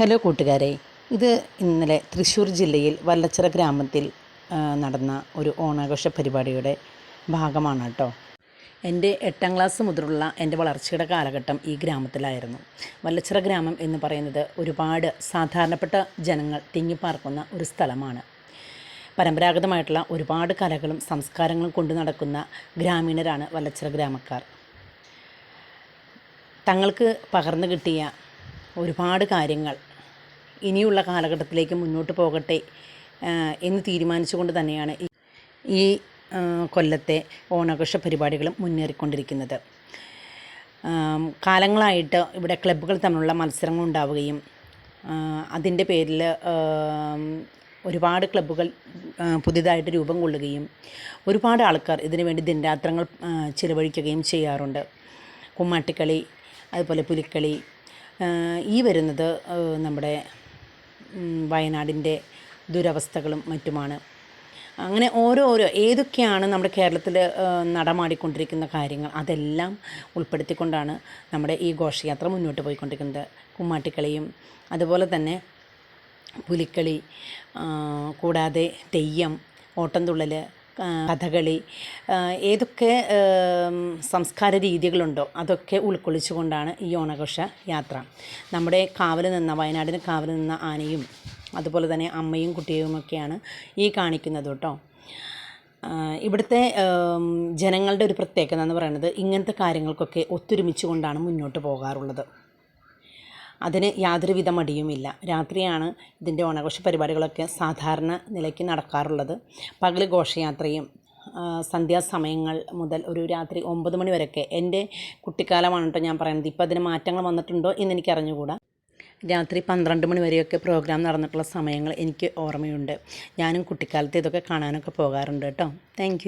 Hello കൂട്ടുകാരെ ഇത് ഇന്നലെ തൃശ്ശൂർ ജില്ലയിൽ വല്ലച്ചിറ ഗ്രാമത്തിൽ നടന്ന ഒരു ഓണാഘോഷ പരിപാടിയുടെ ഭാഗമാണ് കേട്ടോ. എന്റെ എട്ടാം ക്ലാസ് മുതലുള്ള എന്റെ വളർച്ചയുടെ കാലഘട്ടം ഈ ഗ്രാമത്തിലായിരുന്നു. വല്ലച്ചിറ ഗ്രാമം എന്ന് പറയുന്നത് ഒരുപാട് സാധാരണപ്പെട്ട ജനങ്ങൾ തിങ്ങിപ്പാർക്കുന്ന ഒരു സ്ഥലമാണ്. പരമ്പരാഗതമായിട്ടുള്ള ഒരുപാട് കലകളും സംസ്കാരങ്ങളും കൊണ്ടു നടക്കുന്ന ഗ്രാമീണരാണ് വല്ലച്ചിറ ഗ്രാമക്കാർ. തങ്ങൾക്ക് പകർന്നു കിട്ടിയ ഒരുപാട് കാര്യങ്ങൾ ഇനിയുള്ള കാലഘട്ടത്തിലേക്ക് മുന്നോട്ട് പോകട്ടെ എന്ന് തീരുമാനിച്ചുകൊണ്ട് തന്നെയാണ് ഈ- കൊല്ലത്തെ ഓണാഘോഷ പരിപാടികളും മുന്നേറിക്കൊണ്ടിരിക്കുന്നത്. കാലങ്ങളായിട്ട് ഇവിടെ ക്ലബ്ബുകൾ തമ്മിലുള്ള മത്സരങ്ങൾ ഉണ്ടാവുകയും അതിന്റെ പേരിൽ ഒരുപാട് ക്ലബ്ബുകൾ പുതിയതായിട്ട് രൂപം കൊള്ളുകയും ഒരുപാട് ആൾക്കാർ ഇതിനു വേണ്ടി ദിനരാത്രങ്ങൾ ചിലവഴിക്കുകയും ചെയ്യാറുണ്ട്. കുമ്മാട്ടിക്കളി അതുപോലെ പുലിക്കളി ഈ വരുന്നത് നമ്മുടെ വയനാടിന്റെ ദുരവസ്ഥകളും മറ്റുമാണ്. അങ്ങനെ ഓരോ ഓരോ ഏതൊക്കെയാണ് നമ്മുടെ കേരളത്തിൽ നടമാടിക്കൊണ്ടിരിക്കുന്ന കാര്യങ്ങൾ അതെല്ലാം ഉൾപ്പെടുത്തിക്കൊണ്ടാണ് നമ്മുടെ ഈ ഘോഷയാത്ര മുന്നോട്ട് പോയിക്കൊണ്ടിരിക്കുന്നത്. കുമ്മാട്ടിക്കളിയും അതുപോലെ തന്നെ പുലിക്കളി കൂടാതെ തെയ്യം ഓട്ടംതുള്ളൽ കഥകളി ഏതൊക്കെ സംസ്കാര രീതികളുണ്ടോ അതൊക്കെ ഉൾക്കൊള്ളിച്ചുകൊണ്ടാണ് ഈ ഓണഘോഷ യാത്ര. നമ്മുടെ കാവൽ നിന്ന വയനാടിന് കാവൽ നിന്ന ആനയും അതുപോലെ തന്നെ അമ്മയും കുട്ടിയുമൊക്കെയാണ് ഈ കാണിക്കുന്നത് കേട്ടോ. ഇവിടുത്തെ ജനങ്ങളുടെ ഒരു പ്രത്യേകത എന്ന് പറയുന്നത് ഇങ്ങനത്തെ കാര്യങ്ങൾക്കൊക്കെ ഒത്തൊരുമിച്ച് കൊണ്ടാണ് മുന്നോട്ട് പോകാറുള്ളത്. അതിന് യാതൊരുവിധ മടിയുമില്ല. രാത്രിയാണ് ഇതിന്റെ ഓണാഘോഷ പരിപാടികളൊക്കെ സാധാരണ നിലയ്ക്ക് നടക്കാറുള്ളത്. പകൽ ഘോഷയാത്രയും സന്ധ്യാസമയങ്ങൾ മുതൽ ഒരു രാത്രി ഒമ്പത് മണി വരെയൊക്കെ എന്റെ കുട്ടിക്കാലമാണ് കേട്ടോ ഞാൻ പറയുന്നത്. ഇപ്പോൾ അതിന് മാറ്റങ്ങൾ വന്നിട്ടുണ്ടോ എന്ന് എനിക്ക് അറിഞ്ഞുകൂടാ. രാത്രി പന്ത്രണ്ട് മണി വരെയൊക്കെ പ്രോഗ്രാം നടന്നിട്ടുള്ള സമയങ്ങൾ എനിക്ക് ഓർമ്മയുണ്ട്. ഞാനും കുട്ടിക്കാലത്ത് ഇതൊക്കെ കാണാനൊക്കെ പോകാറുണ്ട് കേട്ടോ. താങ്ക്